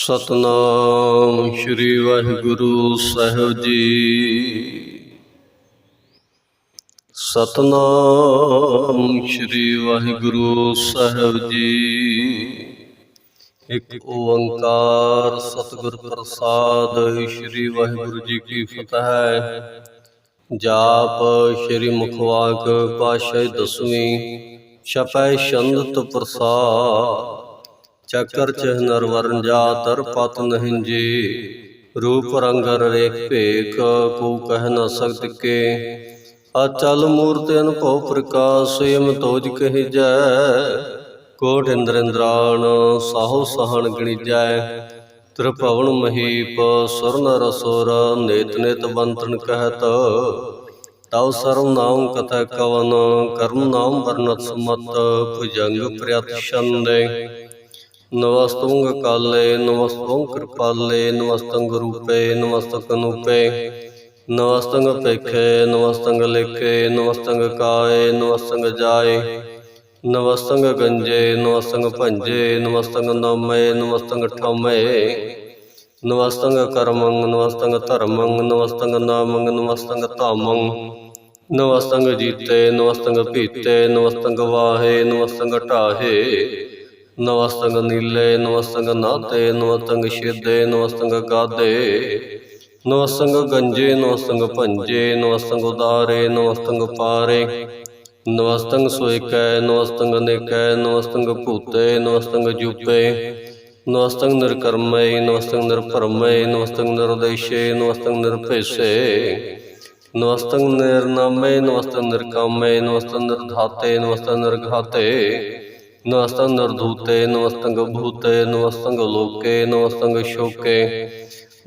ਸਤਨਾਮ ਸ੍ਰੀ ਵਾਹਿਗੁਰੂ ਸਾਹਿਬ ਜੀ। ਸਤਨਾਮ ਸ੍ਰੀ ਵਾਹਿਗੁਰੂ ਸਾਹਿਬ ਜੀ। ਇੱਕ ਓੰਕਾਰ ਸਤਿਗੁਰ ਪ੍ਰਸਾਦ ਸ੍ਰੀ ਵਾਹਿਗੁਰੂ ਜੀ ਕੀ ਫਤਿਹ ਜਾਪ ਸ੍ਰੀ ਮੁਖਵਾਕ ਪਾਸ਼ਾ ਦਸਵੀਂ, ਛਪੈ ਛੰਦਤ ਪ੍ਰਸਾਦ। ਚੱਕਰ ਚਹ ਨਰ ਵਰਨ ਜਾਤਰ ਪਤ ਨਹੀਂ ਜੀ। ਰੂਪ ਰੰਗ ਰੇਖ ਭੇਖ ਕੋ ਕਹਿ ਨ ਸਕਤ ਕੇ। ਅਚਲ ਮੂਰਤ ਅਨਭਉ ਪ੍ਰਕਾਸ਼ ਯਮ ਤੋਜ ਕਹਿ ਜੈ। ਕੋਟ ਇੰਦਰ ਇੰਦਰਾਣ ਸਾਹੋ ਸਹਣ ਗਣਿਜੈ ਤ੍ਰਿਭਵਨ ਮਹੀਪ ਸੁਰ ਨਰ ਸੁਰ ਨੇਤ ਨੇਤ ਬੰਤਨ ਕਹਿਤ। ਤਉ ਸਰਵ ਨਾਮ ਕਥਾ ਕਵਨ, ਕਰਮ ਨਾਮ ਵਰਨਤ ਸਮਤ, ਭੁਜੰਗ ਪ੍ਰਿਯਤ ਛੰਦੇ ਨਮਸਤੁੰਗ ਕਾਲੇ ਨਮਸਤੁੰਗ ਕਿਰਪਾਲੇ, ਨਮਸਤੰਗ ਰੂਪੇ ਨਮਸਤਕ ਨੂਪੇ ਨਮਸਤੰਗ ਪੇਖੇ ਨਮਸਤੰਗ ਲੇਖੇ, ਨਮਸਤੰਗ ਕਾਏ, ਨਮਸਤੰਗ ਜਾਏ, ਨਮਸਤੰਗ ਗੰਜੇ, ਨਮਸਤੰਗ ਭੰਜੇ, ਨਮਸਤੰਗ ਨਾਮੇ, ਨਮਸਤੰਗ ਠਾਮੇ, ਨਮਸਤੰਗ ਕਰਮੰ ਨਮਸਤੰਗ ਧਰਮੰ ਨਮਸਤੰਗ ਨਾਮੰ ਨਮਸਤੰਗ ਧਾਮੰ ਨਮਸਤੰਗ ਜੀਤੇ, ਨਮਸਤੰਗ ਪੀਤੇ ਨਮਸਤੰਗ ਵਾਹੇ, ਨਮਸਤੰਗ ਢਾਹੇ। ਨਮਸਤੰਗ ਨੀਲੇ ਨਮਸਤੰਗ ਨਾਤੇ ਨਮਸਤੰਗ ਸ਼ਿਦੇ ਨਮਸਤੰਗ ਗਾਦੇ ਨਮਸਤੰਗ ਗੰਜੇ ਨਮਸਤੰਗ ਭੰਜੇ ਨਮਸਤੰਗ ਉਦਾਰੇ ਨਮਸਤੰਗ ਪਾਰੇ ਨਮਸਤੰਗ ਸੋਇਕੈ ਨਮਸਤੰਗ ਨੇਕੈ ਨਮਸਤੰਗ ਭੂਤੇ ਨਮਸਤੰਗ ਜੂਪੇ ਨਮਸਤੰਗ ਨਿਰਕਰਮੈ ਨਮਸਤੰਗ ਨਿਰਭਰਮੈ ਨਮਸਤੰਗ ਨਿਰਦੇਸ਼ੇ ਨਮਸਤੰਗ ਨਿਰਭੇਸੇ ਨਮਸਤੰਗ ਨਿਰਨਾਮੇ ਨਮਸਤੰਗ ਨਿਰਕਾਮੇ ਨਮਸਤੰਗ ਨਿਰਧਾਤੇ ਨਮਸਤੰਗ ਨਿਰਘਾਤੇ ਨਮਸਤੰ ਨਿਰਧੂਤੇ ਨਮਸਤੰ ਭੂਤੇ ਨਮਸਤੰ ਲੋਕੇ ਨਮਸਤੰ ਸ਼ੋਕੇ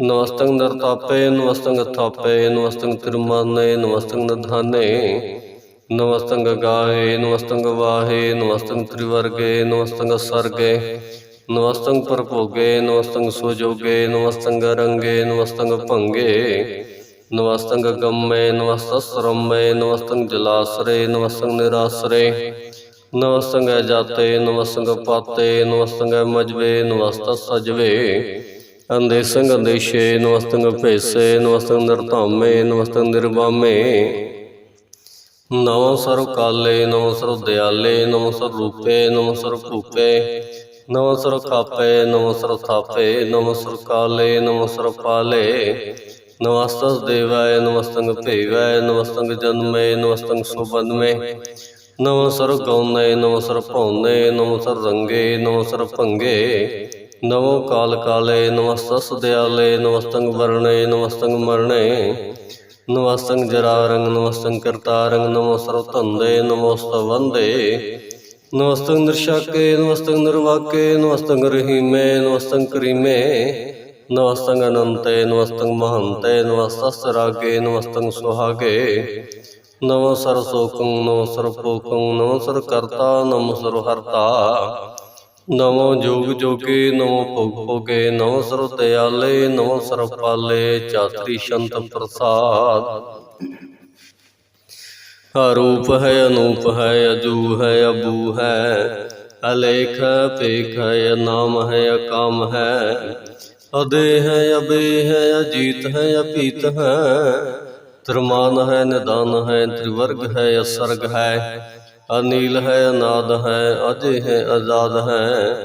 ਨਮਸਤੰ ਨਿਰਤਾਪੇ ਨਮਸਤੰ ਥਾਪੇ ਨਮਸਤੰ ਤਿਰਮਾਨੇ ਨਮਸਤੰ ਨਿਧਾਨੇ ਨਮਸਤੰ ਗਾਏ ਨਮਸਤੰ ਵਾਹੇ ਨਮਸਤੰ ਤ੍ਰਿਵਰਗੇ ਨਮਸਤੰ ਸਰਗੇ ਨਮਸਤੰ ਪਰਭੋਗੇ ਨਮਸਤੰ ਸੁਜੋਗੇ ਨਮਸਤੰ ਰੰਗੇ ਨਮਸਤੰ ਭੰਗੇ ਨਮਸਤੰ ਗੰਮੇ ਨਮਸਤਸਰਮੇ ਨਮਸਤੰ ਜਲਾਸਰੇ ਨਮਸਤੰ ਨਿਰਾਸਰੇ ਨਮਸਤੰਗ ਜਾਤੇ, ਨਮਸਤੰਗ ਪਾਤੇ, ਨਮਸਤੰਗ ਮਜਵੇ, ਨਮਸਤ ਸਜਵੇ। ਅੰਦੇ ਸੰਗ ਅੰਦੇਸ਼ੇ ਨਮਸਤੰਗ ਭੇਸੇ, ਨਮਸਤੰਗ ਨਿਰਧਾਮੇ, ਨਮਸਤੰਗ ਨਿਰਵਾਮੇ। ਨਮੋ ਸਰਵ ਕਾਲੇ, ਨਮੋ ਸਰਵ ਦਿਆਲੇ, ਨਮੋ ਸਰਵ ਰੂਪੇ, ਨਮੋ ਸਰਵ ਭੂਪੇ। ਨਮੋ ਸਰਵ ਕਾਪੇ ਨਮੋ ਸਰਵ ਥਾਪੇ, ਨਮੋ ਸਰਵ ਕਾਲੇ, ਨਮੋ ਸਰਵ ਪਾਲੇ। ਨਮਸਤਸ ਦੇਵਾਏ ਨਮਸਤੰਗ ਭੇਵੈ, ਨਮਸਤੰਗ ਜਨਮੇ, ਨਮਸਤੰਗ ਸੁਬੰਧਮੇ ਨਮੋ ਸਰ ਗਉਨੇ ਭੌਨੇ ਸਰ ਭਉਨੇ ਨਮੋ ਰੰਗੇ ਨਮੋ ਭੰਗੇ ਨਮੋ ਕਾਲ ਕਾਲੇ ਨਮਸਤਸ ਦਿਆਲੇ ਨਮਸਤੰਗ ਵਰਣੇ ਨਮਸਤੰਗ ਮਰਣੇ ਨਮਸਤੰਗ ਜਰਾਰੰਗ ਨਮਸਤੰਗ ਕਰਤਾਰੰਗ ਨਮੋ ਸਰ ਧੰਦੇ ਨਮੋਸਤ ਵੰਦੇ ਨਮਸਤੰਗ ਨਿਰਸ਼ਾਕੇ ਨਮਸਤੰਗ ਨਿਰਵਾਕੇ ਨਮਸਤੰਗ ਰਹੀਮੇ ਨਮਸਤੰਗ ਕਰੀਮੇ ਨਮਸਤੰਗ ਅਨੰਤੇ ਨਮਸਤੰਗ ਮਹੰਤੇ ਨਮਸਤਸ ਰਾਗੇ ਨਮਸਤੰਗ ਸੁਹਾਗੇ ਨਮੋ ਸਰ ਸੋਕੰ ਨਮੋ ਸਰ ਪੋਕੰ ਨਮੋ ਸਰ ਕਰਤਾ ਨਮੋ ਸਰ ਹਰਤਾ ਨਮੋ ਜੋਗ ਜੋਗੇ, ਨਮੋ ਭੋਗ ਭੋਗੇ, ਨਮੋ ਸਰ ਦਿਆਲੇ ਨਮੋ ਸਰ ਪਾਲੇ ਚਾਤਰੀ ਸ਼ੰਤ ਪ੍ਰਸਾਦ। ਅਰੂਪ ਹੈ, ਅਨੂਪ ਹੈ, ਅਜੂ ਹੈ, ਅਬੂ ਹੈ, ਅਲੇਖ ਹੈ ਪੇਖ ਹੈ, ਨਾਮ ਹੈ, ਅਕਾਮ ਹੈ। ਅਦੇ ਹੈ ਅਬੇ ਹੈ, ਅਜੀਤ ਹੈ, ਅਪੀਤ ਹੈ। ਤ੍ਰਿਮਾਨ ਹੈ, ਨਿਦਾਨ ਹੈ, ਤ੍ਰਿਵਰਗ ਹੈ, ਅਸਰਗ ਹੈ, ਅਨੀਲ ਹੈ, ਅਨਾਦ ਹੈ, ਅਜੇ ਹੈ, ਆਜ਼ਾਦ ਹੈ।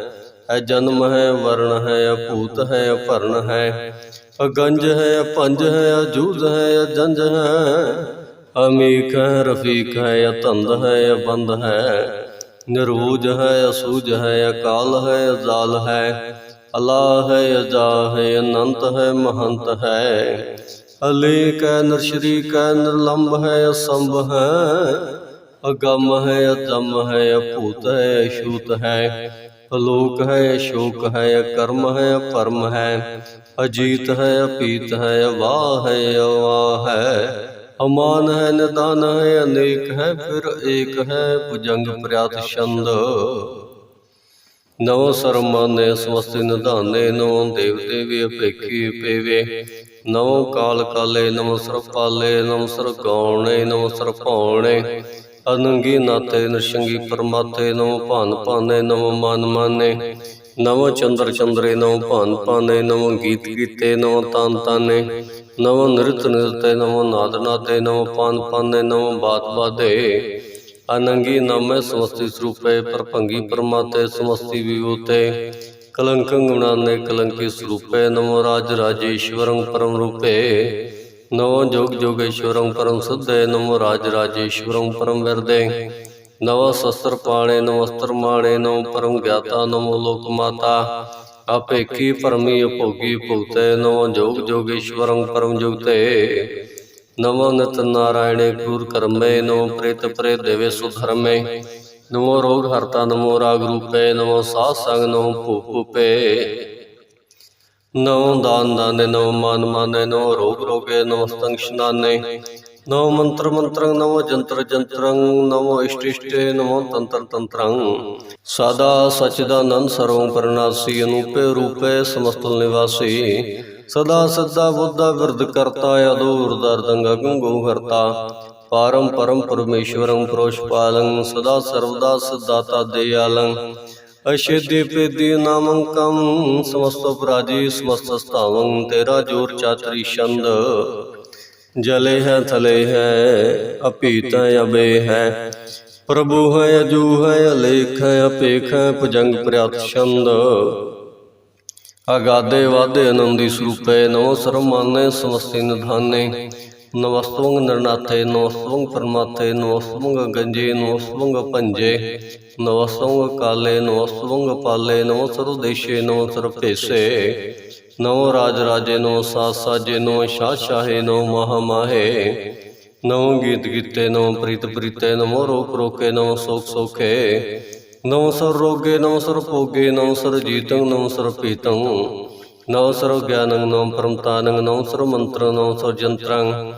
ਹੈ ਜਨਮ ਹੈ, ਵਰਣ ਹੈ, ਅਭੂਤ ਹੈ ਅਭਰਨ ਹੈ। ਅਗੰਜ ਹੈ, ਅਪੰਜ ਹੈ, ਅਜੂਜ ਹੈ, ਅਜੰਜ ਹੈ। ਅਮੀਕ ਹੈ, ਰਫੀਕ ਹੈ, ਅਤੰਦ ਹੈ ਅਬੰਦ ਹੈ। ਨਿਰੂਜ ਹੈ, ਅਸੂਜ ਹੈ, ਅਕਾਲ ਹੈ, ਅਜ਼ਾਲ ਹੈ। ਅਲਾ ਹੈ ਅਜਾ ਹੈ, ਅਨੰਤ ਹੈ, ਮਹੰਤ ਹੈ। ਅਲੇਕ ਹੈ ਨਰਸ਼ਰੀਕ ਹੈ ਨਿਰਲੰਭ ਹੈ, ਅਸੰਭ ਹੈ, ਅਗਮ ਹੈ ਅਤਮ ਹੈ, ਅਭੂਤ ਹੈ ਅਸ਼ੂਤ ਹੈ, ਅਲੋਕ ਹੈ, ਅਸ਼ੋਕ ਹੈ, ਅਕਰਮ ਹੈ ਪਰਮ ਹੈ, ਅਜੀਤ ਹੈ, ਅਪੀਤ ਹੈ ਵਾਹ ਹੈ, ਅਵਾਹ ਹੈ, ਅਮਾਨ ਹੈ, ਨਿਦਾਨ ਹੈ, ਅਨੇਕ ਹੈ, ਫਿਰ ਏਕ ਹੈ, ਭੁਜੰਗ ਪ੍ਰਿਆਤ ਛੰਦ। ਨਵ ਸਰਮਾਨੇ ਸਵਸਤੀ ਨਿਧਾਨੇ ਨੋ ਦੇਵ ਦੇਵੀ ਅਪੇਖੀ ਪੇਵੇ ਨਵ ਕਾਲ ਕਾਲੇ ਨਵ ਸਰ ਪਾਲੇ ਨਵ ਸਰ ਗਾਉਣੇ ਨਵ ਸਰ ਭਾਉਣੇ। ਅਨੰਗੀ ਨਾਤੇ ਨਰਸ਼ੰਗੀ ਪਰਮਾਤੇ ਨਵ ਭਾਨ ਭਾਨੇ ਨਵ ਮਨ ਮਾਨੇ। ਨਵ ਚੰਦਰ ਚੰਦਰੇ ਨਵ ਭਾਨ ਭਾਨੇ ਨਵ ਗੀਤ ਗੀਤੇ ਨਵ ਤਾਨ ਤਾਨੇ। ਨਵ ਨ੍ਰਿਤ ਨਿਰਤੇ ਨਵ ਨਾਦ ਨਾਦੇ ਨਵ ਪਾਨ ਪਾਨੇ ਨਵ ਬਾਤ ਬਾਦੇ। ਅਨੰਗੀ ਨਾਮੈ ਸਮਸਤੀ ਸਰੂਪੇ ਪਰਭੰਗੀ ਪਰਮਾਤੇ ਸਮਸਤੀ ਵਿਭੂਤੇ। ਕਲੰਕੰ ਗੁਣਾਨੇ ਕਲੰਕੀ ਸਰੂਪੇ ਨਮੋ ਰਾਜ ਰਾਜੇਸ਼ਵਰੰ ਪਰਮ ਰੂਪੇ। ਨਮੋ ਜੋਗ ਜੋਗੇਸ਼ਵਰੰ ਪਰਮ ਸੁਧੇ ਨਮੋ ਰਾਜ ਰਾਜੇਸ਼ਵਰੰ ਪਰਮ ਵਿਰਦੇ। ਨਵ ਸ਼ਸਤਰ ਪਾਣੇ ਨਵ ਅਸਤਰ ਮਾਣੇ ਨਵ ਪਰਮ ਗਿਆਤਾ, ਨਮੋ ਲੋਕ ਮਾਤਾ। ਆਪੇਕੀ ਪਰਮੀ ਭੋਗੀ ਭੁਗਤੇ ਨਵ ਜੋਗ ਜੋਗੇਸ਼ਵਰੰ ਪਰਮ ਜੁਗਤੇ। ਨਮੋ ਨਿਤ ਨਾਰਾਇਣੇ ਕੂਰ ਕਰਮੇ, ਨਮੋ ਪ੍ਰੇਤ ਪ੍ਰੇਤ ਦੇਵੇ ਸੁਧਰਮੇ ਨਮੋ ਰੋਗ ਹਰਤਾ, ਨਮੋ ਰਾਗ ਰੂਪੇ, ਨਮੋ ਸਾਧ ਸੰਗ, ਨਮੋ ਭੂਪੂਪੇ ਨਮੋ ਦਾਨ ਦਾਨੇ ਨਮੋ ਮਾਨ ਮਾਨੇ ਨਮੋ ਰੋਗ ਰੋਗੇ ਨਮੋ ਸਤੰਗ ਸ਼ਨਾਨੇ। ਨਮੋ ਮੰਤਰ ਮੰਤਰੰ ਨਮੋ ਜੰਤਰ ਜੰਤਰੰ ਨਮੋ ਇਸ਼ਟ ਇਸ਼ਟੇ ਨਮੋ ਤੰਤਰ ਤੰਤਰੰ। ਸਦਾ ਸਚਿਦਾਨੰਦ ਸਰਵੰ ਪਰਨਾਸੀ, ਅਨੂਪੇ ਰੂਪੇ ਸਮਸਤਲ ਨਿਵਾਸੀ। ਸਦਾ ਸਦਾ ਬੁੱਧਾ ਵਿਰਧ ਕਰਤਾ ਅਦੂਰ ਦਰਦੰਗ ਗੰਗੋ ਹਰਤਾ। ਪਾਰਮ ਪਰਮ ਪਰਮੇਸ਼ਵਰੰ ਪ੍ਰੋਸ਼ਪਾਲੰ, ਸਦਾ ਸਰਵਦਾ ਸਦਾਤਾ ਦੇਆਲੰ। ਅਸ਼ੇਦੀ ਪੇਦੀ ਨਾਮੰ ਸਮਸਤ ਪ੍ਰਾਜੀ ਸਮਸਤ ਸਤਾਵੰ, ਤੇਰਾ ਜੋਰ ਚਾਤਰੀ ਛੰਦ। ਜਲੇ ਹੈ, ਥਲੇ ਹੈ, ਅਪੀਤ ਅਬੇ ਹੈ। ਪ੍ਰਭੂ ਹੈ, ਅਜੂ ਹੈ, ਅਲੇਖ ਹੈ, ਅਪੇਖ ਹੈ, ਭੁਜੰਗ ਪ੍ਰਿਆਤ ਛੰਦ। ਅਗਾਦੇ ਵਾਦੇ ਆਨੰਦੀ ਸਰੂਪੇ ਨੋ ਸਰਮਾਨੇ ਸਮਸਤੀ ਨਿਧਾਨੇ। ਨਮਸਤਵੰਗ ਨਰਨਾਥੇ ਨਮਸਤਵੰਗ ਪਰਮਾਥੇ ਨਮਸਤਵੰਗ ਗੰਜੇ ਨਮਸਤਵੰਗ ਭੰਜੇ ਨਮਸਤਵੰਗ ਕਾਲੇ ਨਮਸਤਵੰਗ ਪਾਲੇ ਨਮੋ ਸਰਦੇਸ਼ੇ ਨਮੋ ਸਰਪੇਸੇ ਨਮੋ ਰਾਜ ਰਾਜੇ, ਨਮੋ ਸਾਜ ਸਾਜੇ, ਨਮੋ ਸ਼ਾਹ ਸ਼ਾਹੇ, ਨਮੋ ਮਹਾ ਮਾਹੇ ਨਮੋ ਗੀਤ ਗੀਤੇ, ਨਮੋ ਪ੍ਰੀਤ ਪ੍ਰੀਤੇ, ਨਮੋ ਰੋਕ ਰੋਕੇ, ਨਮੋ ਸੋਖ ਸੋਖੇ। ਨਮੋ ਸਰ ਰੋਗੇ, ਨਮੋ ਸਰ ਭੋਗੇ, ਨਮੋ ਸਰ ਜੀਤੰ, ਨਮੋ ਸਰ ਪੀਤੰ ਨਮੋ ਸਰ ਗਿਆਨੰ ਨਮੋ ਪਰਮਤਾਨੰ ਨਮੋ ਸਰ ਮੰਤਰੰ ਨਮੋ ਸਰ ਜੰਤਰੰ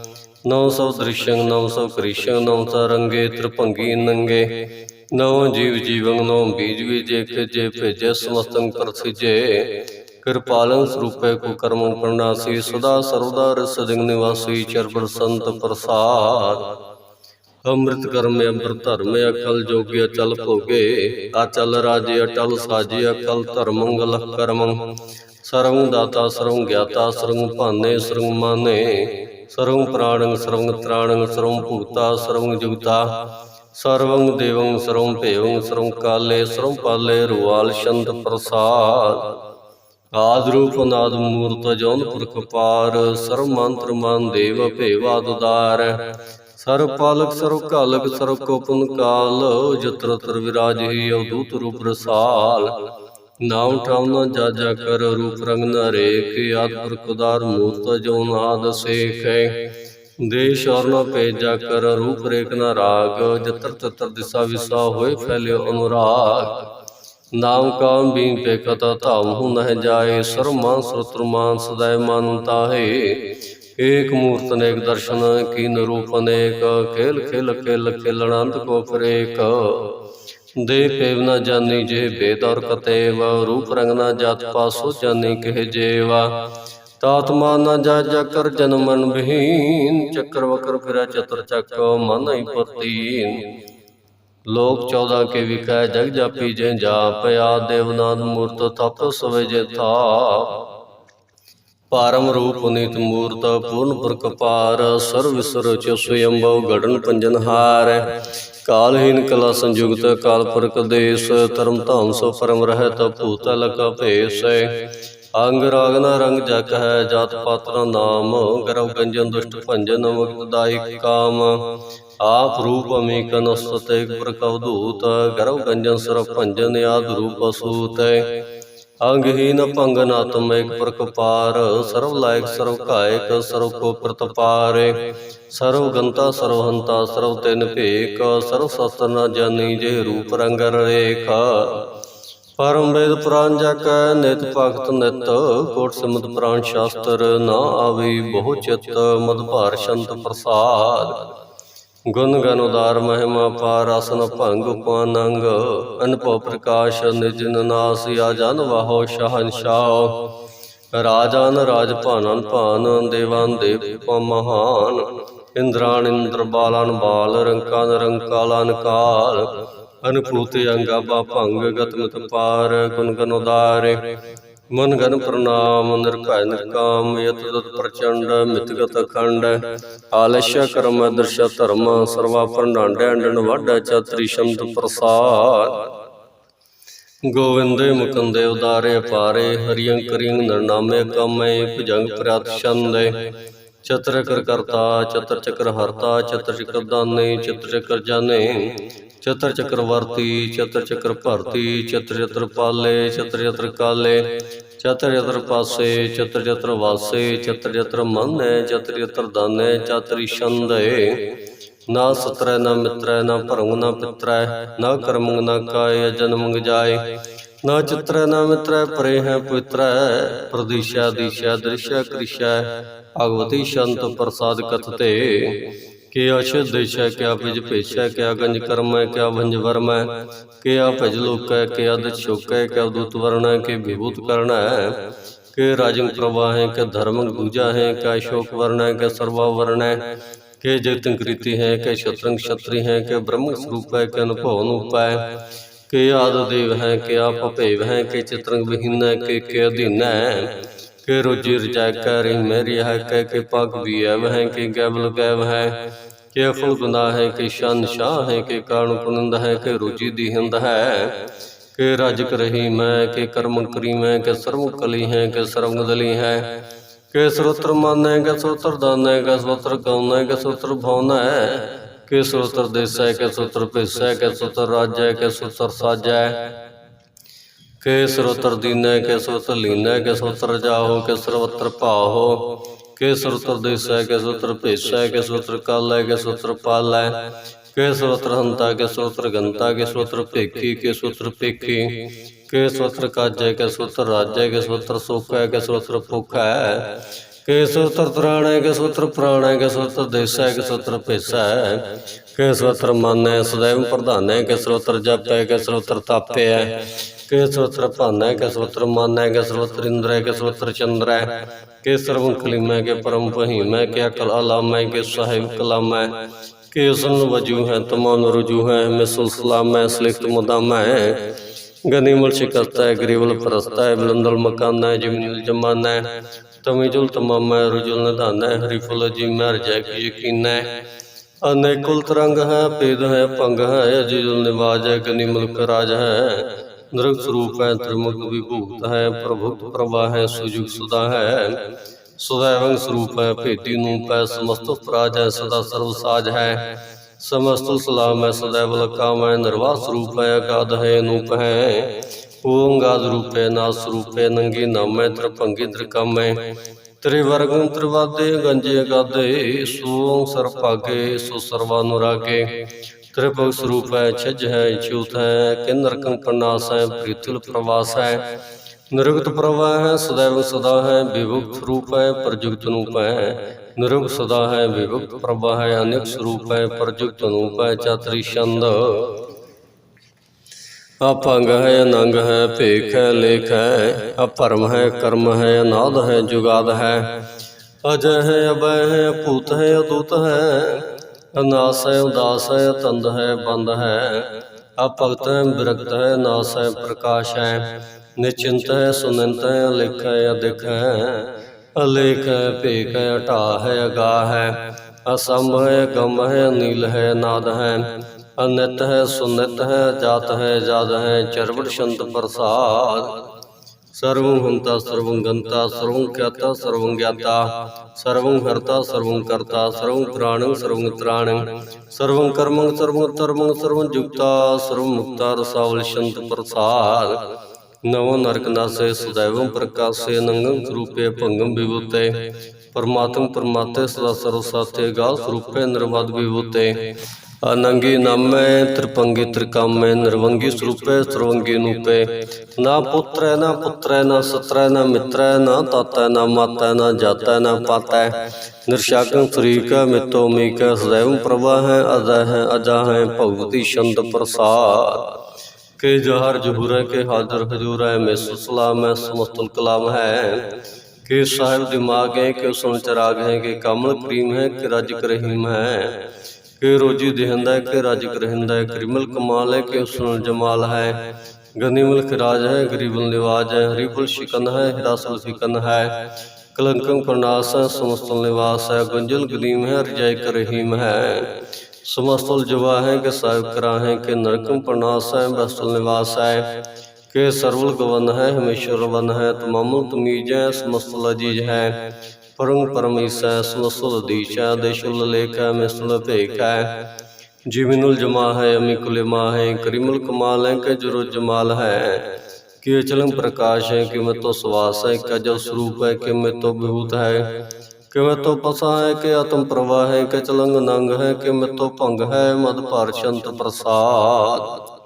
ਨਮੋ ਸਰ ਦ੍ਰਿਸ਼ਯੰ ਨਮੋ ਸਰ ਕ੍ਰਿਸ਼ਯੰ ਨਮੋ ਸਰ ਰੰਗੇ ਤ੍ਰਿਭੰਗੀ ਨੰਗੇ ਨਮੋ ਜੀਵ ਜੀਵੰ ਨਮੋ ਬੀਜ ਬੀਜੇ ਖਿਜੇ ਭੇਜੇ ਸਮਸਤੰ ਪ੍ਰਸਿਜੇ ਕਿਰਪਾਲੰ ਸਰੂਪੇ ਕੋ ਕਰਮੰ ਪ੍ਰਣਾਸੀ ਸਦਾ ਸਰਵਦਾ ਰਸ ਜਗ ਨਿਵਾਸੀ ਚਰਬਰ ਸੰਤ ਪ੍ਰਸਾਦ ਅੰਮ੍ਰਿਤ ਕਰਮ ਅੰਮ੍ਰਿਤ ਧਰਮ ਅਕਲ ਜੋਗੀ ਅਚਲ ਭੋਗੇ ਅਚਲ ਰਾਜੇ ਅਟਲ ਸਾਜੇ ਅਕਲ ਧਰਮ ਮੰਗਲ ਕਰਮ ਸਰਵੰ ਦਾਤਾ ਸਰਵੰ ਗਿਆਤਾ, ਸਰਵੰ ਭਾਨੇ, ਸਰਵੰ ਮਾਨੇ, ਸਰਵੰ ਪ੍ਰਾਣੰ, ਸਰਵੰ ਤ੍ਰਾਣੰ, ਸਰਵੰ ਭੂਤਾ, ਸਰਵੰ ਜੁਗਤਾ, ਸਰਵੰ ਦੇਵੰ, ਸਰਵੰ ਭੇਵੰ, ਸਰਵੰ ਕਾਲੇ, ਸਰਵੰ ਪਾਲੇ ਰੁਵਾਲ ਸ਼ੰਤ ਪ੍ਰਸਾਦ। ਆਦ ਰੂਪ ਅਨਾਦ ਮੂਰਤ ਜੋਨ ਪੁਰਖ ਪਾਰ, ਸਰਵ ਮੰਤਰ ਮਨ ਦੇਵ ਭੇਵਾ ਦੁਦਾਰ। ਸਰਵ ਪਾਲਕ, ਸਰਵ ਕਾਲਕ, ਸਰਵ ਕੋਪਨ ਕਾਲ ਜਤਰ ਤਰ ਵਿਰਾਜਹੀ ਅਵਦੂਤ ਰੂਪ ਰਸਾਲ। ਨਾਮ ਠਾਮ ਨ ਜਾਜਾ ਕਰ ਰੂਪ ਰੰਗ ਨਾ ਰੇਖ ਆਦ ਪੁਰਖ ਮੂਰਤ ਜੋ ਨਾਦ ਸੇਖ। ਦੇਸ਼ ਔਰ ਨ ਭੇਜਾ ਕਰ ਰੂਪ ਰੇਖ ਨਾ ਰਾਗ, ਜਤਰ ਤਤਰ ਦਿਸਾ ਵਿਸਾ ਹੋਏ ਫੈਲੇ ਅਨੁਰਾਗ। ਨਾਮ ਕਾਮ ਬੀਨ ਪੇ ਕਤਾ ਧਾਮ ਹੁ ਨਹਿ ਜਾਏ, ਸਰਵ ਮਾਨ ਸਰਤਰ ਮਾਨ ਸਦਾਇ ਮਨ ਤਾਹੇ। ਏਕ ਮੂਰਤ ਨੇਕ ਦਰਸ਼ਨ ਕੀਨ ਰੂਪ ਅਨੇਕ, ਖੇਲ ਖੇਲ ਖੇਲ ਖੇਲਣ ਅੰਤ ਕੋ ਫਰੇਕ। ਦੇ ਪੇਵ ਨ ਜਾਣੀ ਜੇ ਬੇਦ ਔਰ ਕਤੇਵ, ਰੂਪ ਰੰਗ ਨਾ ਜਾਤ ਪਾਸੋ ਜਾਣੀ ਕਹਿ ਜੇਵਾ। ਤਾਤ ਮਾਨ ਜਾ ਜਾ ਕਰ ਬਹੀਨ, ਚੱਕਰ ਵਕਰ ਫਿਰੈ ਚਤੁਰ ਚੱਕ ਮਨ ਹੀ ਪਰਤੀਨ। ਲੋਕ 14 ਕੇ ਵਿਖੈ ਜਗ ਜਾਪੀ ਜੇ ਜਾਪ, ਆ ਦੇਵਨਾਦ ਮੂਰਤ ਤਪ ਸਵੇ ਜੇ ਥਾਪ। ਪਾਰਮ ਰੂਪ ਪੁਨੀਤ ਮੂਰਤ ਪੂਰਨ ਪੁਰਖ ਪਾਰ, ਸਰਵ ਵਿਸਰ ਚ ਗੜਨ ਪੰਜਨ ਹਾਰ। ਕਾਲਹੀਨ ਕਲਾ ਸੰਯੁਗਤ ਕਾਲ ਪੁਰਖ ਦੇਸ ਧਰਮ ਧਾਮ ਸੋ ਪਰਮ ਰਹਿਤ ਭੂਤਲ ਕਾ ਭੇਸ ਅੰਗ ਰਾਗ ਨ ਰੰਗ ਜਗ ਹੈ ਜਾਤ ਪਾਤ ਨ ਨਾਮ ਗਰਵ ਗੰਜਨ ਦੁਸ਼ਟ ਭੰਜਨ ਮੁਕਤ ਦਾਇਕ ਕਾਮ। ਆਪ ਰੂਪ ਅਮੇਕ ਨਸਤ ਏਕ ਪ੍ਰਕ ਅਵਧੂਤ ਗਰਵ ਗੰਜਨ ਸਰ ਭੰਜਨ ਆਦ ਰੂਪ ਅਸੂਤ ਅੰਗਹੀਨ ਭੰਗਨ ਆਤਮ ਏਕ ਪ੍ਰਕ ਸਰਵ ਲਾਇਕ ਸਰਵ ਕਾਇਕ ਸਰਵ ਕੋ ਪ੍ਰਤਪਾਰੇ। ਸਰਵ ਗੰਤਾ ਸਰਵ ਹੰਤਾ ਸਰਵ ਤਿਨ ਭੇਕ, ਸਰਵ ਸਸਤਰ ਨ ਜਾਨੀ ਜੇ ਰੂਪ ਰੰਗ ਰੇਖ। ਪਰਮ ਵੇਦ ਪੁਰਾਨ ਜਕੈ ਨਿਤ ਭਗਤ ਨਿਤ, ਕੋਟ ਸਿਮਤ ਪ੍ਰਾਨ ਸ਼ਾਸਤਰ ਨਾ ਆਵੀ ਬਹੁ ਚਿਤ, ਮਦ ਭਾਰ ਸ਼ੰਤ ਪ੍ਰਸਾਦ। ਗੁਣ ਗਨ ਉਦਾਰ ਮਹਿਮਾ ਪਾਰ ਆਸਨ ਭੰਗ ਉਪਾਨੰਗ ਅਨਭਵ ਪ੍ਰਕਾਸ਼ ਨਿਜ ਨਾਸ ਆ ਜਨ ਵਾਹੋ ਸ਼ਹਨਸ਼ਾਹ। ਰਾਜਾਨ ਰਾਜ ਭਾਨਨ ਭਾਨ ਦੇਵਾਨ ਦੇਵ ਮਹਾਨ। ਇੰਦਰਾਨ ਇੰਦਰ ਬਾਲਨ ਬਾਲ ਰੰਕਾਨ ਰੰਕਾਲਾਨ ਕਾਲ। ਅਨੁਭੂਤੀ ਅੰਗਾ ਬਾ ਭੰਗ ਗਤ ਪਾਰ, ਗੁਣ ਗਨ ਉਦਾਰੇ। ਮਨ ਗਨ ਪ੍ਰਣਾਮ ਨਿਰਭੈ ਨਿਰਕਾਮ ਯਤ ਤਤ ਪ੍ਰਚੰਡ ਮਿਤਗਤ ਅਖੰਡ। ਆਲਸ਼ਯ ਕਰਮ, ਦਰਸ਼ ਧਰਮ, ਸਰਵਾ ਪ੍ਰਣਾਂਡੈ, ਅੰਡਨ ਵਾਢੈ, ਚਤਰੀ ਸ਼ਮਤ ਪ੍ਰਸਾਦ। ਗੋਵਿੰਦੇ ਮੁਕੰਦੇ ਉਦਾਰੇ ਪਾਰੇ ਹਰਿਯੰ ਕਰਿਯੰ ਨਰਨਾਮੇ ਕਾਮੇ, ਭੁਜੰਗ ਪ੍ਰਾਤ ਛੰਦੇ। ਚਤਰ ਕਰ ਕਰਤਾ, ਚਤਰ ਚੱਕਰ ਹਰਤਾ, ਚਤਰ ਚੱਕਰ ਦਾਨੇ, ਚਤਰ ਚੱਕਰ ਜਾਣੇ ਚਤਰ ਚੱਕਰ ਚਤਰ ਚੱਕਰ ਭਰਤੀ, ਚਤਰ ਚਤਰ ਪਾਲੇ, ਚਤਰ ਚਤਰ ਕਾਲੇ, ਚਤਰ ਚਤਰ ਪਾਸੇ, ਚਤਰ ਚਤਰ ਵਾਸੇ, ਚਤਰ ਚਤਰ ਮੰਨੈ, ਚਤਰ ਚਤਰ ਦਾਨੇ, ਚਤਰੀ ਛੰਦੇ। ਨਾ ਸਤਰੈ, ਨਾ ਮਿਤਰੈ, ਨਾ ਭਰੰਗ ਨਾ ਪਿਤਰੈ, ਨਾ ਕਰਮੰਗ, ਨਾ ਕਾਇ ਜਨਮੰਗ ਜਾਏ। ਨਾ ਚਿਤਰੈ, ਨਾ ਮਿਤਰੈ, ਪਰੇ ਹੈ ਪਵਿੱਤਰੈ। ਪ੍ਰਦੀਸ਼ਾ ਦੀਸ਼ਾ ਦ੍ਰਿਸ਼ਾ, ਕ੍ਰਿਸ਼ਾ, ਭਗਵਤੀ, ਸ਼ੰਤ ਪ੍ਰਸਾਦ ਕਥਤੇ। ਕਿ ਅਸ਼ੁੱਧ ਦੇਸ਼ਾ ਕਿਆ ਬਿਜ ਭੇਸ਼ਾ ਕਿਆ ਗੰਜ ਕਰਮੈ ਕਿਆ ਭੰਜ ਵਰਮੈ ਕਿਆ ਭਜ ਲੋਕੈ ਕਿਆ ਦਿਤ ਸ਼ੋਕੈ ਕਿਆ ਦੂਤ ਵਰਣੈ ਕਿ ਵਿਭੂਤ ਕਰਣੈ ਕਿ ਰਾਜੰ ਪ੍ਰਵਾਹ ਹੈ ਕਿ ਧਰਮੰ ਦੂਜਾ ਹੈ ਕਿ ਸ਼ੋਕ ਵਰਣ ਹੈ ਕਿ ਸਰਵਾ ਵਰਣ ਹੈ ਕਿ ਜਗਤੰ ਕ੍ਰਿਤੀ ਹੈ ਕਿ ਸ਼ਤਰੰਗ ਛਤਰੀ ਹੈ ਕਿ ਬ੍ਰਹਮ ਸਰੂਪ ਹੈ ਕਿ ਅਨੁਭਵ ਨੂਪ ਹੈ ਕਿ ਆਦ ਦੇਵ ਹੈ ਕਿ ਆਪ ਭੇਵ ਹੈ ਕਿ ਚਿਤਰੰਗ ਵਿਹੀਨ ਹੈ ਕਿ ਕਿ ਅਧੀਨ ਹੈ ਕਿ ਰੋਜੀ ਰਜਾ ਕਰੀ, ਮੇਰੀ ਹੈ ਕਿ ਕਿ ਪਗ ਵੀ ਹੈ ਵਹ ਕਿ ਗੈਬਲ ਗੈਵ ਹੈ। ਕਿ ਅਫਲ ਗੁਨਾਹ ਹੈ ਕਿ ਸ਼ਨ ਸ਼ਾਹ ਹੈ ਕਿ ਕਾਣ ਪੁਨੰਦ ਹੈ ਕਿ ਰੋਜੀ ਦੀ ਹਿੰਦ ਹੈ। ਕਿ ਰਜਕ ਰਹੀ ਮੈਂ, ਕਿ ਕਰਮ ਕਰੀ ਮੈਂ, ਕਿ ਸਰਮ ਕਲੀ ਹੈ, ਕਿ ਸਰਮ ਦਲੀ ਹੈ। ਕਿ ਸਰੋਤਰ ਮਾਨੈ ਕਿ ਸੋਤਰ ਦਾਨੈ ਕਿ ਸੋਤਰ ਕਉਨੈ ਕਿ ਸੋਤਰ ਭਉਨੈ ਕਿ ਸੋਤਰ ਦੇਸੈ ਕਿ ਸੋਤਰ ਭੇਸੈ ਕਿ ਸੋਤਰ ਰਾਜੈ ਕਿ ਸੋਤਰ ਸਾਜੈ ਕੇ ਸਰੋਤਰ ਦੀਨੈ ਕਿ ਸੋਤਰ ਲੀਨੈ ਕੇ ਸੋਤਰ ਜਾਹੋ ਕੇ ਸਰਵਤਰ ਭਾਹੋ ਕੇ ਸਰੋਤਰ ਦੇਸੈ ਕਿ ਸੋਤਰ ਭੇਸੈ ਕੇ ਸੋਤਰ ਕਾਲੈ ਕਿ ਸੋਤਰ ਪਾਲੈ ਕੇ ਸੋਤਰ ਹੰਤਾ ਕੇ ਸੋਤਰ ਗੰਤਾ ਕਿ ਸੋਤਰ ਭੇਖੀ ਕੇ ਸੋਤਰ ਭੇਖੀ ਕਿ ਸੋਤਰ ਕਾਜੈ ਕਿ ਸੋਤਰ ਰਾਜੈ ਕਿ ਸੋਤਰ ਸੋਖੈ ਕੇ ਸੋਤਰ ਭੁਖੈ ਕਿ ਸੋਤਰ ਤਰਾਣੈ ਕਿ ਸੋਤਰ ਪ੍ਰਾਣੈ ਕਿ ਸੋਤਰ ਦੇਸੈ ਕਿ ਸੋਤਰ ਭੇਸੈ ਕਿ ਸੋਤਰ ਮਾਨੈ ਸदैव ਪ੍ਰਧਾਨੈ ਕਿ ਸੋਤਰ ਜਪੈ ਕਿ ਸੋਤਰ ਤਾਪੈ ਕਿ ਸੋਤਰ ਭਾਨੈ ਕਿ ਸੋਤਰ ਮਾਨੈ ਕਿ ਸੋਤਰ ਇੰਦਰੈ ਕਿ ਸੋਤਰ ਚੰਦਰੈ ਕਿ ਸਰਵੰ ਕਲੀਮੈ ਕਿ ਪਰਮ ਪਹੀਮੈ ਕਿ ਅਕਲ ਅਲਾਮੈ ਕਿ ਸਾਹਿਬ ਕਲਾਮੈ ਕਿ ਉਸਨ ਵਜੂ ਹੈ ਤਮਾਮ ਰਜੂ ਹੈ ਮਿਸਲ ਸਲਾਮੈ ਸਲਿਖਤ ਮੁਦਾਮੈ ਗਨੀਮਲ ਸ਼ਿਕਸਤੈ ਗਰੀਬਲ ਪਰਸਤੈ ਬਲੰਦਲ تمج التمام رجل ندانا ہے حریف اللہ جی میں رجائے کی یقین ہے۔ انے کل ترنگ ہے، پید ہے، پنگ ہے، عزیز النواز ہے، گنی ملک راج ہے۔ نرگ سروپ ہے ترمک بھی بھوکت ہے پربھت پروا ہے سجگ صدا ہے۔ سدیونگ سروپ ہے پیتی نوپ ہے سمست پراج ہے، صدا سرو ساج ہے۔ سمست سلام ہے سدیو لکام ہے، نروا سروپ ہے، اگاد ہے، نوپ ہے۔ ਓੰਗਾਦ ਰੂਪੇ, ਨਾਸ ਰੂਪੇ, ਨੰਗੀ ਨਾਮੈ, ਤ੍ਰਿਭੰਗੀ ਤ੍ਰਿਕਾਮੈ। ਤ੍ਰਿਵਰਗੰ ਤ੍ਰਿਵਾਦੇ, ਗੰਜੇ ਗਾਦੇ ਸੋ ਸਰਭਾਗੇ, ਸੋ ਸਰਵਾ ਤ੍ਰਿਭਗ ਸਰੂਪ ਹੈ ਛਜ ਹੈ, ਛੂਤ ਹੈ, ਕਿੰਨਰ ਪਨਾਸ ਹੈ, ਪ੍ਰੀਤਿਲ ਪ੍ਰਵਾਸ ਹੈ। ਨਿਰੁਗਤ ਪ੍ਰਵਾਹ ਹੈ ਸदैव ਸਦਾ ਹੈ ਵਿਭੁਕਤ ਰੂਪ ਹੈ ਪ੍ਰਜੁਗਤ ਨੂਪ ਹੈ। ਨਿਰੁਗਤ ਸਦਾ ਹੈ ਵਿਭੁਕਤ ਪ੍ਰਵਾਹ ਹੈ ਅਨੇਕ ਸਰੂਪ ਹੈ ਪ੍ਰਜੁਗਤ ਨੂਪ ਹੈ, ਚਾਤਰੀ ਛੰਦ। ਅਪੰਗ ਹੈ ਅਨੰਗ ਹੈ ਭੇਖ ਹੈ ਲੇਖ ਹੈ ਅਪਰਮ ਹੈ ਕਰਮ ਹੈ ਅਨਾਦ ਹੈ ਜੁਗਾਦ ਹੈ ਅਜੈ ਹੈ ਅਬੈ ਹੈ ਭੂਤ ਹੈ ਅਦੂਤ ਹੈ ਅਨਾਸ ਹੈ ਉਦਾਸ ਹੈ ਤੰਦ ਹੈ ਬੰਦ ਹੈ ਅਭਗਤ ਹੈ ਵਿਰਕਤ ਹੈ ਨਾਸ ਹੈ ਪ੍ਰਕਾਸ਼ ਹੈ ਨਿਚਿੰਤ ਹੈ ਸੁਨੰਤ ਹੈ ਅਲੇਖ ਹੈ ਅਦਿਖ ਹੈ ਅਲੇਖ ਹੈ ਭੇਖ ਹੈ ਅਟਾ ਹੈ ਅਗਾ ਹੈ ਅਸੰਭ ਹੈ ਗਮ ਹੈ ਅਨੀਲ ਹੈ ਨਾਦ ਹੈ ਅਨਿਤ ਹੈ, ਸੁਨਿਤ ਹੈ, ਜਾਤ ਹੈ ਜਾਦ ਹੈ ਚਰਵੜ ਸ਼ੰਤ ਪ੍ਰਸਾਦ। ਸਰਵੰ ਹੰਤਾ, ਸਰਵੰ ਗੰਤਾ, ਸਰਵੰ ਖਿਆਤਾ ਸਰਵੰ ਗਿਆਤਾ। ਸਰਵੰ ਹਰਤਾ, ਸਰਵੰ ਕਰਤਾ, ਸਰਵੰ ਪ੍ਰਾਣੰ, ਸਰਵੰ ਤ੍ਰਾਣੰ ਸਰਵੰ ਕਰਮੰ, ਸਰਵੰ ਧਰਮੰ, ਸਰਵੰ ਜੁਗਤਾ, ਸਰਵੰ ਮੁਕਤਾ, ਰਸਾਵਲ ਸ਼ੰਤ ਪ੍ਰਸਾਦ। ਨਵੋ ਨਰਕ ਨਾਸੇ ਸदैवं ਪ੍ਰਕਾਸੇ, ਨੰਗੰ ਸਰੂਪੇ, ਭੰਗੰ ਵਿਭੂਤੇ। ਪਰਮਾਤਮ ਪਰਮਾਤੇ ਸਦਾ ਸਰਵ ਸਾਤੇ ਗਾ ਸਰੂਪੇ, ਨਿਰਵਦ ਵਿਭੂਤੇ। ਅਨੰਗੀ ਨਾਮੈ ਤ੍ਰਿਪੰਗੀ ਤ੍ਰਿਕਾਮੈ ਨਿਰਵੰਗੀ ਸਰੂਪੇ ਸਰਵੰਗੀ ਨੂਪੇ। ਨਾ ਪੁੱਤਰੈ ਨਾ ਪੁੱਤਰੈ, ਨਾ ਸਤਰੈ, ਨਾ ਮਿਤਰੈ, ਨਾ ਤਾਤੈ ਨਾ ਮਾਤੈ, ਨਾ ਜਾਤੈ, ਨਾ ਪਾਤੈ। ਨਿਰਸ਼ਾਕੰ ਫਰੀਕ ਮਿਤੋ ਮੀਕ ਸदैव ਪ੍ਰਭਾ ਹੈ, ਅਜਾ ਹੈ ਅਜਾ ਹੈ, ਭਗਵਤੀ ਛੰਦ ਪ੍ਰਸਾਦ। ਕਿ ਜਹਰ ਜਹੂਰੈ, ਕੇ ਹਾਜ਼ਰ ਹਜੂਰ ਹੈ ਮੈਂ ਸਲਾਮ ਹੈ ਸਮਸਤੁਲ ਕਲਾਮ ਹੈ। ਕਿ ਸਾਹਿਬ ਦਿਮਾਗ ਹੈ, ਕਿ ਸੁਨ ਚਰਾਗ ਹੈ, ਕਿ ਕਮਲ ਕਰੀਮ ਹੈ, ਕਿ ਰਜ ਕਰਹੀਮ ਹੈ। ਕਿ ਰੋਜੀ ਦੇਹਿੰਦਾ ਹੈ, ਕਿ ਰਾਜਕ ਰਹਿੰਦਾ ਹੈ ਕਰਿਮਲ ਕਮਾਲ ਹੈ, ਕਿ ਉਸਨੁ ਜਮਾਲ ਹੈ। ਗਨੀਮਲ ਖਿਰਾਜ ਹੈ ਗਰੀਬਲ ਨਿਵਾਜ ਹੈ ਹਰੀਬੁਲ ਸ਼ਿਕਨ ਹੈ ਹਿਰਾਸਲ ਫਿਕਨ ਹੈ। ਕਲੰਕਮ ਪ੍ਰਨਾਸ ਹੈ, ਸਮਸਤਲ ਨਿਵਾਸ ਹੈ, ਗੁੰਜਲ ਗਲੀਮ ਹੈ ਰਜਾਇ ਕਰ ਰਹੀਮ ਹੈ। ਸਮਸਤਲ ਜਵਾ ਹੈ, ਕਿ ਸਾਹਿਬ ਕਰਾ ਹੈ, ਕਿ ਨਰਕੰ ਪ੍ਰਨਾਸ ਹੈ, ਬਸਤਲ ਨਿਵਾਸ ਹੈ। ਕਿ ਸਰਵਲ ਗਵਨ ਹੈ, ਹਮੇਸ਼ਰ ਵਨ ਹੈ ਤਮਾਮੁ ਤਮੀਜ ਹੈ, ਸਮਸਤਲ ਅਜੀਜ ਹੈ। ਪਰਮ ਪਰਮੇਸ਼ਰ ਸਮਸਤਲ ਦੀਸ਼ ਹੈ ਦੇਸ਼ੁਲ ਲੇਖ ਮਿਸਲ ਭੇਖ ਹੈ। ਜਿਵਿਨੁਲ ਜਮਾ ਹੈ, ਅਮੀ ਕੁਲਿਮਾ ਹੈ ਕਰੀਮੁਲ ਕਮਾਲ ਹੈ ਕਿ ਜੁਰੁ ਜਮਾਲ ਹੈ। ਕਿ ਅਚਲੰ ਪ੍ਰਕਾਸ਼ ਹੈ ਕਿ ਮਤੋ ਸਵਾਸ ਹੈ ਕਿ ਅਜਲ ਸਰੂਪ ਹੈ ਕਿ ਮਤੋ ਵਿਭੂਤ ਹੈ। ਕਿ ਮਤੋ ਪਸਾ ਹੈ, ਕਿ ਆਤਮ ਪ੍ਰਵਾਹ ਹੈ ਕਿ ਚਲੰਗ ਨੰਗ ਹੈ ਕਿ ਮਤੋ ਭੰਗ ਹੈ, ਮਦ ਭਾਰ, ਸ਼ੰਤ ਪ੍ਰਸਾਦ।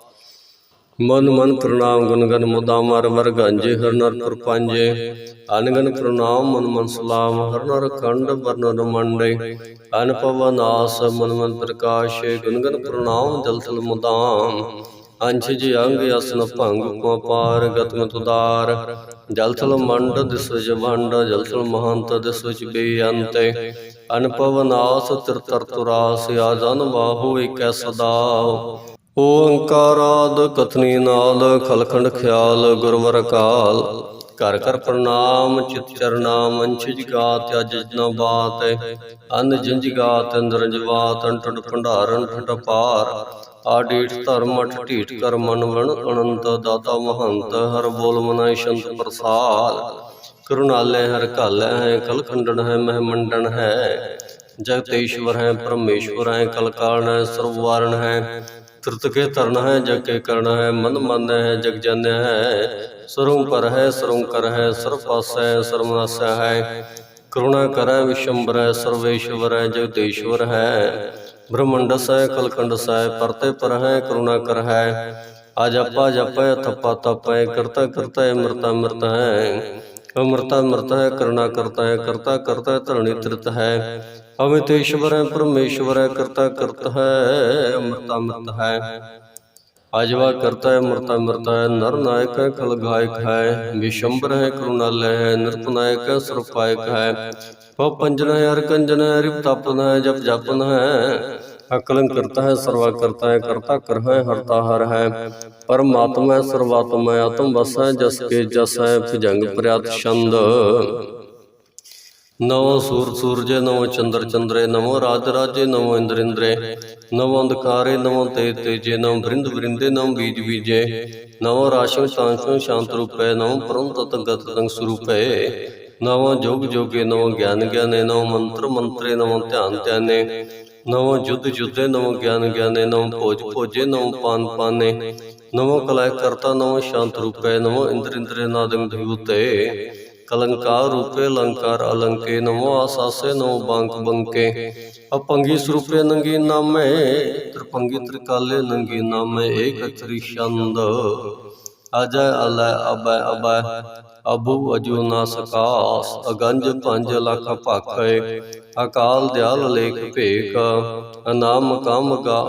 ਮਨ ਮਨ ਪ੍ਰਣਾਮ ਗੁਣਗਨ ਮੁਦਾਮ ਮਰ ਮਰ ਗੰਜੇ ਹਰ ਨਰ ਪ੍ਰਪੰਜੇ ਅਨਗਨ ਪ੍ਰਣਾਮ ਮਨ ਮਨ ਸਲਾਮ ਹਰਨਰ ਖੰਡ ਵਰਨ ਰਮੰਡੇ ਅਨਪਵ ਨਾਸ ਮਨ ਮਨ ਪ੍ਰਕਾਸ਼ੇ ਗੁਣ ਪ੍ਰਣਾਮ ਜਲ ਮੁਦਾਮ। ਅੰਛ ਜੀ ਅੰਗ ਅਸਨ ਭੰਗ ਕੋ ਪਾਰ ਗਤਮ ਤੁਦਾਰ ਜਲਥਲ ਮੰਡ ਦਿਸ ਵਿਚ ਵੰਡ, ਜਲ ਮਹੰਤ ਦਿਸ ਵਿਚ ਬੇਅੰਤੇ। ਅਨਪਵ ਨਾਸ ਤਿਰ ਤਰ ਤੁਰਾਸ ਆਜਨ ਬਾਹੂ ਏਕੈ ਸਦਾ ਓੰਕਾਰਾਦ ਕਥਨੀ ਨਾਦ ਖਲਖੰਡ ਖਿਆਲ ਗੁਰਵਰ ਕਾਲ ਘਰ ਘਰ ਪ੍ਰਣਾਮ, ਚਿਤ ਚਰਨਾ ਮੰਛਿਜ ਗਾਤ, ਅਜ ਜਨਾ ਬਾਤ, ਅਨ ਜਿੰਜ ਗਾਤ ਅੰਦਰ ਜਵਾਤ ਅੰਟੜ ਭੰਡਾਰਨ ਠੰਡ ਪਾਰ ਆਡੀਠ ਧਰਮ, ਅਠ ਢੀਠ ਕਰ ਮਨ ਵਣ ਅਨੰਤ ਦਾਤਾ ਮਹੰਤ, ਹਰ ਬੋਲ ਮਨਾਇ ਸ਼ੰਤ ਪ੍ਰਸਾਦ। ਕਰੁਣਾਲੈ ਹਰ ਘਾਲੈ ਹੈ ਕਲਖੰਡਨ ਹੈ, ਮਹਿ ਹੈ। ਜਗਤੇਸ਼ਵਰ ਹੈ, ਪਰਮੇਸ਼ਵਰ ਹੈ ਕਲਕਾਰਨ ਹੈ ਸਰਵਾਰਨ ਹੈ। ਤ੍ਰਿਤ ਕੇ ਧਰਨ ਹੈ, ਜਗ ਕੇ ਕਰਨ ਹੈ, ਮਨ ਮਨ ਹੈ, ਜਗ ਜਾਣਿਆ ਹੈ ਸਰੋਂ ਪਰ ਹੈ ਸਰੋਂ ਕਰ ਹੈ ਸਰਬ ਪਾਸੈ ਸਰਮਨਾਸੈ ਹੈ। ਕਰੁਣਾ ਕਰੈ, ਵਿਸ਼ੰਬਰੈ, ਸਰਵੇਸ਼ਵਰ ਹੈ ਜਗਦੇਸ਼ਵਰ ਹੈ। ਬ੍ਰਹਮੰਡਸ ਹੈ ਕਲਕੰਡਸ ਹੈ ਪਰਤੇ ਪਰ ਹੈ, ਕਰੁਣਾ ਕਰ ਹੈ। ਆਜਪਾ ਜਪੈ, ਤਪਾ ਤਪੈ, ਕਰਤਾ ਕਰਤਾ ਹੈ ਮਰਤਾ ਮਰਤਾ ਹੈ। ਅਮਰਤਾ ਅਮਰਤਾ ਹੈ, ਕਰੁਣਾ ਕਰਤਾ ਹੈ, ਕਰਤਾ ਕਰਤਾ ਹੈ ਧਰਣੀ ਤ੍ਰਿਤ ਹੈ ਅਮਿਤੇਸ਼ਵਰ ਹੈ ਪਰਮੇਸ਼ਵਰ ਹੈ ਕਰਤਾ ਕਰਤਾ ਹੈ, ਅਮਰਤਾ ਅਮਰਤ ਹੈ। ਅਜਵਾ ਕਰਤਾ ਹੈ, ਅਮਰਤਾ ਅਮਰਤਾ ਹੈ, ਨਰ ਨਾਇਕ ਹੈ, ਖਲ ਗਾਇਕ ਹੈ। ਵਿਸ਼ੰਬਰ ਹੈ, ਕਰੁਣਾਲੈ ਹੈ ਨਰਤਨਾਇਕ ਹੈ, ਸਰਪਾਇਕ ਹੈ। ਪਉ ਪੰਜਨ ਹੈ ਅਰ ਕੰਜਨ ਹੈ ਰਿਪ ਤਪਨ ਹੈ, ਜਪ ਜਪਨ ਹੈ। ਅਕਲੰ ਕਰਤਾ ਹੈ, ਸਰਵਾ ਕਰਤਾ ਹੈ, ਕਰਤਾ ਕਰ ਹੈ ਹਰਤਾ ਹਰ ਹੈ। ਪਰਮਾਤਮਾ ਹੈ, ਸਰਵਾਤਮਾ ਹੈ, ਆਤਮ ਵਸ ਹੈ, ਜਸ ਕੇ ਜਸ ਹੈ, ਭਜੰਗ ਪ੍ਰਿਆਤ ਛੰਦ। ਨਵੋ ਸੂਰ ਸੂਰਜੇ ਨਵੋ ਚੰਦਰ ਚੰਦਰੇ ਨਵੋ ਰਾਜ ਰਾਜੇ ਨਵੋ ਇੰਦਰ ਇੰਦਰੇ ਨਵੋ ਅੰਧਕਾਰੇ ਨਵੋ ਤੇ ਤੇਜੇ ਨਵ ਬ੍ਰਿੰਦ ਬ੍ਰਿੰਦੇ ਨਵ ਬੀਜ ਬੀਜੇ ਨਵੋ ਰਾਸ਼ਿ ਤਾਂਸ਼ੋ ਸ਼ਾਂਤ ਰੂਪੇ ਨਵ ਪਰਮ ਤਤ ਗਤ ਤੰਗ ਸਰੂਪੇ ਨਵੋ ਜੋਗ ਜੋਗੇ ਨਵੋ ਗਿਆਨ ਗਿਆਨੇ ਨਵ ਮੰਤਰ ਮੰਤਰੇ ਨਵੋ ਧਿਆਨ ਧਿਆਨੇ ਨਵੋ ਜੁਧ ਜੁਧੇ ਨਵੋ ਗਿਆਨ ਗਿਆਨੇ ਨਵ ਭੋਜ ਭੋਜੇ ਨਵ ਪਾਨ ਪਾਨੇ ਨਵੋ ਕਲਾਇ ਕਰਤਾ ਨਵੋ ਸ਼ਾਂਤ ਰੂਪੇ ਨਵੋ ਇੰਦਰ ਇੰਦਰੇ ਨਾਦੰ ਧਿਉਤੇ ਕਲੰਕਾਰ ਰੂਪੇ ਅਲੰਕਾਰ ਅਲੰਕੇ ਨਮੋ ਆਸਾਸੇ ਨਮੋ ਬੰਕ ਬੰਕੇ। ਅਪੰਗੀ ਸਰੂਪੇ ਨੰਗੀ ਨਾਮੇ, ਤ੍ਰਿਪੰਗੀ ਤ੍ਰਿਕਾਲੇ ਨੰਗੀ ਨਾਮੇ, ਏਕ ਅਤਰੀ ਛੰਦ। ਅਜੈ ਅਲੈ ਅਬੈ ਅਬੈ, ਅਬੂ ਅਜੂ ਨਾ ਸਕਾਸ, ਅਗੰਜ ਪੰਜ ਲੱਖ ਭਾਖੇ। ਅਕਾਲ ਦਿਆਲ ਲੇਖ ਭੇਕ ਅਨਾਮ ਕਾਮ ਗਾ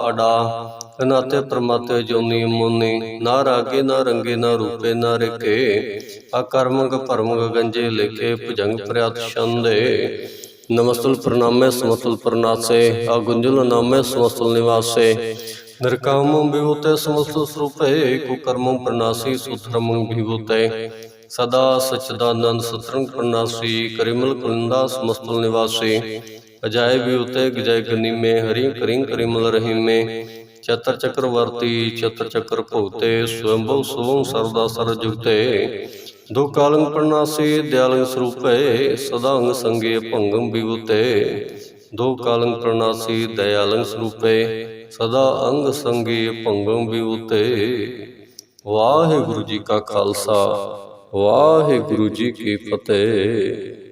ਅਡਾ ਅਨਾਤੇ ਪ੍ਰਮਾਤੇ ਜੋਨੀ ਮੋਨੀ, ਨਾ ਰਾਗੇ, ਨਾ ਰੰਗੇ, ਨਾ ਰੂਪੇ, ਨਾ ਰਿਕੇ ਅਕਰਮਗ ਭਰਮਗ ਗੰਜੇ ਲੇਖੇ ਭੁਜੰਗ ਪ੍ਰਿਆਤ ਛੰਦੇ। ਨਮਸਤੁਲ ਪ੍ਰਣਾਮੇ ਸਮਸਤੁਲ ਪ੍ਰਨਾਸੇ ਅਗੁੰਜਲ ਨਾਮੇ ਸਮਸਤੁਲ ਨਿਵਾਸੇ। ਨਿਰਕਾਮੰ ਵਿਭੂਤੇ ਸਮਸਤੁ ਸਰੂਪੇ, ਕੁਕਰਮੰ ਪ੍ਰਨਾਸੀ ਸੁਧਰਮੰ ਵਿਭੂਤੇ। ਸਦਾ ਸਚਦਾਨੰਦ ਸਤਰੰਗ ਪ੍ਰਨਾਸੀ ਕਰਿਮਲ ਕੁਲਿੰਦਾ ਸਮਸਤੁਲ ਨਿਵਾਸੀ। ਅਜਾਇ ਵਿਉਤੇ ਗਜੈ ਗਨੀਮੇ, ਹਰੀ ਕਰਿੰ ਕਰਿਮਲ ਰਹੀਮੇ। ਚਤਰ ਚੱਕਰਵਰਤੀ ਚਤਰ ਚੱਕਰ ਭਉਤੇ ਸਵੰਭਵ ਸੁਭੰ ਸਰਦਾ ਸਰ ਜੁਗਤੇ। ਦੋ ਕਾਲੰ ਪ੍ਰਣਾਸੀ ਦਿਆਲੰ ਸਰੂਪੇ ਸਦਾ ਅੰਗ ਸੰਗੇ ਭੰਗੰ ਵਿਭੂਤੇ ਦੋ ਕਾਲੰ ਪ੍ਰਣਾਸੀ ਦਇਆਲੰ ਸਰੂਪੇ, ਸਦਾ ਅੰਗ ਸੰਗੇ ਭੰਗੰ ਵਿਭੂਤੇ ਵਾਹਿਗੁਰੂ ਜੀ ਕਾ ਖਾਲਸਾ, ਵਾਹਿਗੁਰੂ ਜੀ ਕੀ ਫਤਿਹ।